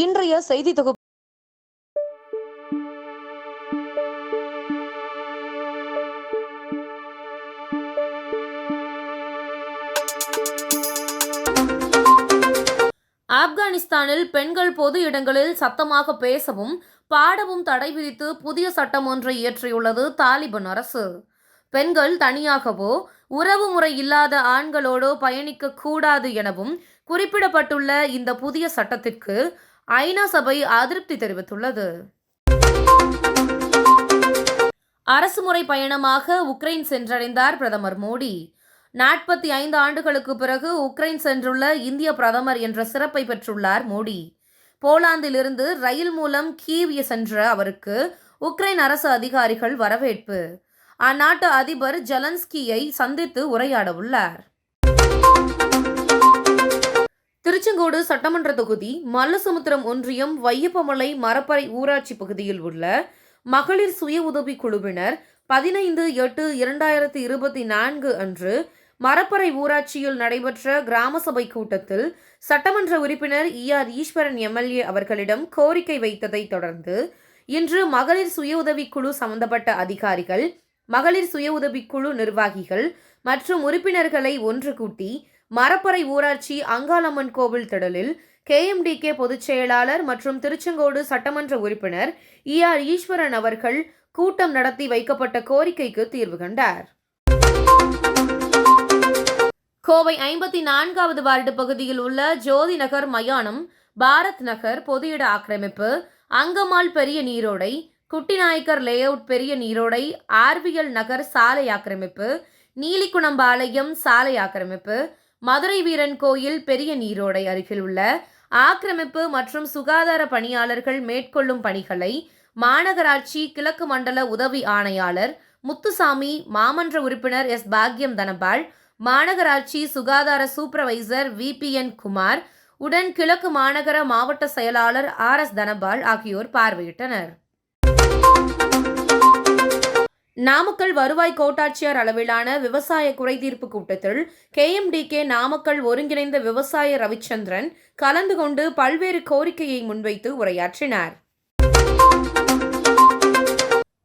இன்றைய செய்தி தொகுப்பு. ஆப்கானிஸ்தானில் பெண்கள் பொது இடங்களில் சத்தமாக பேசவும் பாடவும் தடை விதித்து புதிய சட்டம் ஒன்றை இயற்றியுள்ளது தாலிபன் அரசு. பெண்கள் தனியாகவோ உறவு முறை இல்லாத ஆண்களோடோ பயணிக்க கூடாது எனவும் குறிப்பிடப்பட்டுள்ள இந்த புதிய சட்டத்திற்கு ஐநா சபை அதிருப்தி தெரிவித்துள்ளது. அரசுமுறை பயணமாக உக்ரைன் சென்றடைந்தார் பிரதமர் மோடி. நாற்பத்தி ஐந்து ஆண்டுகளுக்கு பிறகு உக்ரைன் சென்றுள்ள இந்திய பிரதமர் என்ற சிறப்பை பெற்றுள்ளார் மோடி. போலாந்திலிருந்து ரயில் மூலம் கீவ் சென்ற அவருக்கு உக்ரைன் அரசு அதிகாரிகள் வரவேற்பு. அந்நாட்டு அதிபர் ஜலன்ஸ்கியை சந்தித்து உரையாட உள்ளார் திருச்செங்கோடு சட்டமன்ற தொகுதி மல்லசமுத்திரம் ஒன்றியம் வையப்பமலை மரப்பறை ஊராட்சி பகுதியில் உள்ள மகளிர் சுய உதவி குழுவினர் பதினைந்து எட்டு இரண்டாயிரத்தி இருபத்தி நான்கு அன்று மரப்பறை ஊராட்சியில் நடைபெற்ற கிராம சபை கூட்டத்தில் சட்டமன்ற உறுப்பினர் இ ஆர் ஈஸ்வரன் எம்எல்ஏ அவர்களிடம் கோரிக்கை வைத்ததை தொடர்ந்து இன்று மகளிர் சுய உதவிக்குழு சம்பந்தப்பட்ட அதிகாரிகள் மகளிர் சுய உதவிக்குழு நிர்வாகிகள் மற்றும் உறுப்பினர்களை ஒன்று கூட்டி மரப்பறை ஊராட்சி அங்காளம்மன் கோவில் திடலில் கேஎம்டிகே பொதுச் செயலாளர் மற்றும் திருச்செங்கோடு சட்டமன்ற உறுப்பினர் இ ஆர் ஈஸ்வரன் அவர்கள் கூட்டம் நடத்தி வைக்கப்பட்ட கோரிக்கைக்கு தீர்வு கண்டார். கோவை ஐம்பத்தி நான்காவது வார்டு பகுதியில் உள்ள ஜோதி நகர் மயானம் பாரத் நகர் பொது இட ஆக்கிரமிப்பு அங்கமால் பெரிய நீரோடை குட்டிநாயக்கர் லேஅவுட் பெரிய நீரோடை ஆர்விஎல் நகர் சாலை ஆக்கிரமிப்பு நீலிக்குணம்பாளையம் சாலை ஆக்கிரமிப்பு மதுரை வீரன் கோயில் பெரிய நீரோடை அருகில் உள்ள ஆக்கிரமிப்பு மற்றும் சுகாதார பணியாளர்கள் மேற்கொள்ளும் பணிகளை மாநகராட்சி கிழக்கு மண்டல உதவி ஆணையாளர் முத்துசாமி மாமன்ற உறுப்பினர் எஸ். பாக்யம் தனபால் மாநகராட்சி சுகாதார சூப்பர்வைசர் விபிஎன் குமார் உடன் கிழக்கு மாநகர மாவட்ட செயலாளர் ஆர். எஸ். தனபால் ஆகியோர் பார்வையிட்டனர். நாமக்கல் வருவாய் கோட்டாட்சியர் அளவிலான விவசாய குறைதீர்ப்பு கூட்டத்தில் கேஎம்டிகே நாமக்கல் ஒருங்கிணைந்த விவசாய ரவிச்சந்திரன் கலந்து கொண்டு பல்வேறு கோரிக்கையை முன்வைத்து உரையாற்றினார்.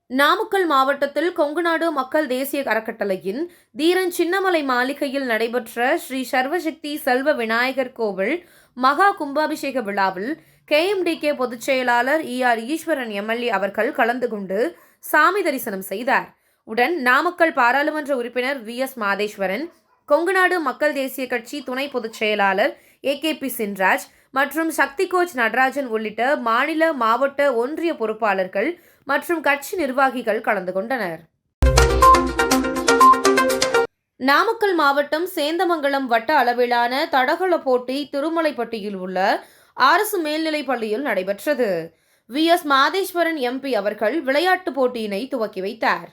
நாமக்கல் மாவட்டத்தில் கொங்குநாடு மக்கள் தேசிய அறக்கட்டளையின் தீரன் சின்னமலை மாளிகையில் நடைபெற்ற ஸ்ரீ சர்வசக்தி செல்வ விநாயகர் கோவில் மகா கும்பாபிஷேக விழாவில் கேஎம்டிகே பொதுச் செயலாளர் இ ஆர் ஈஸ்வரன் எம்எல்ஏ அவர்கள் கலந்து கொண்டு சாமி தரிசனம் செய்தார். உடன் நாமக்கல் பாராளுமன்ற உறுப்பினர் வி. எஸ். மாதேஸ்வரன் கொங்குநாடு மக்கள் தேசிய கட்சி துணை பொதுச் செயலாளர் ஏ. கே. பி. சின்ராஜ் மற்றும் சக்தி கோச் நடராஜன் உள்ளிட்ட மாநில மாவட்ட ஒன்றிய பொறுப்பாளர்கள் மற்றும் கட்சி நிர்வாகிகள் கலந்து கொண்டனர். நாமக்கல் மாவட்டம் சேந்தமங்கலம் வட்ட அளவிலான தடகள போட்டி திருமலைப்பட்டியில் உள்ள அரசு மேல்நிலைப் பள்ளியில் நடைபெற்றது. வி. எஸ். மாதேஸ்வரன் எம்பி அவர்கள் விளையாட்டுப் போட்டியினை துவக்கி வைத்தார்.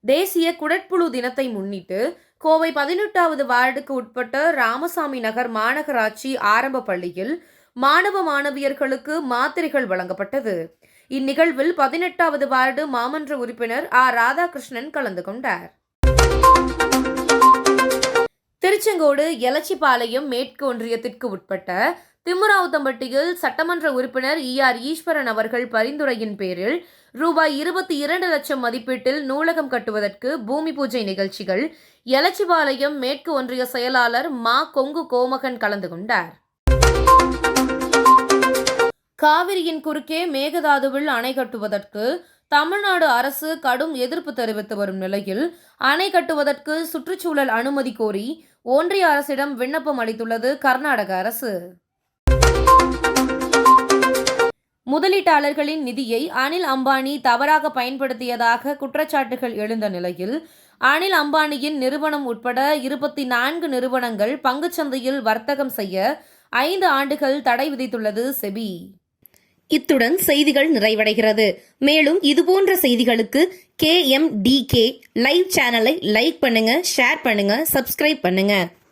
தேசிய குடற்புழு தினத்தை முன்னிட்டு கோவை பதினெட்டாவது வார்டுக்கு உட்பட்ட ராமசாமி நகர் மாநகராட்சி ஆரம்ப பள்ளியில் மாணவ மாணவியர்களுக்கு மாத்திரைகள் வழங்கப்பட்டது. இந்நிகழ்வில் பதினெட்டாவது வார்டு மாமன்ற உறுப்பினர் ஆர் ராதாகிருஷ்ணன் கலந்து கொண்டார். திருச்செங்கோடு எலச்சிபாளையம் மேற்கு ஒன்றியத்திற்கு உட்பட்ட திமுராவுத்தம்பட்டியில் சட்டமன்ற உறுப்பினர் இ ஆர் ஈஸ்வரன் அவர்கள் பரிந்துரையின் பேரில் ரூபாய் இருபத்தி இரண்டு லட்சம் மதிப்பீட்டில் நூலகம் கட்டுவதற்கு பூமி பூஜை நிகழ்ச்சிகள் எலச்சிபாளையம் மேற்கு ஒன்றிய செயலாளர் மா கொங்கு கோமகன் கலந்து கொண்டார். காவிரியின் குறுக்கே மேகதாதுவில் அணை கட்டுவதற்கு தமிழ்நாடு அரசு கடும் எதிர்ப்பு தெரிவித்து வரும் நிலையில் அணை கட்டுவதற்கு சுற்றுச்சூழல் அனுமதி கோரி ஒன்றிய அரசிடம் விண்ணப்பம் அளித்துள்ளது கர்நாடக அரசு. முதலீட்டாளர்களின் நிதியை அனில் அம்பானி தவறாக பயன்படுத்தியதாக குற்றச்சாட்டுகள் எழுந்த நிலையில் அனில் அம்பானியின் நிறுவனம் உட்பட இருபத்தி நான்கு நிறுவனங்கள் பங்குச்சந்தையில் வர்த்தகம் செய்ய ஐந்து ஆண்டுகள் தடை விதித்துள்ளது செபி. இத்துடன் செய்திகள் நிறைவடைகிறது. மேலும் இதுபோன்ற செய்திகளுக்கு K M D K live சேனலை லைக் பண்ணுங்க ஷேர் பண்ணுங்க சப்ஸ்கிரைப் பண்ணுங்க.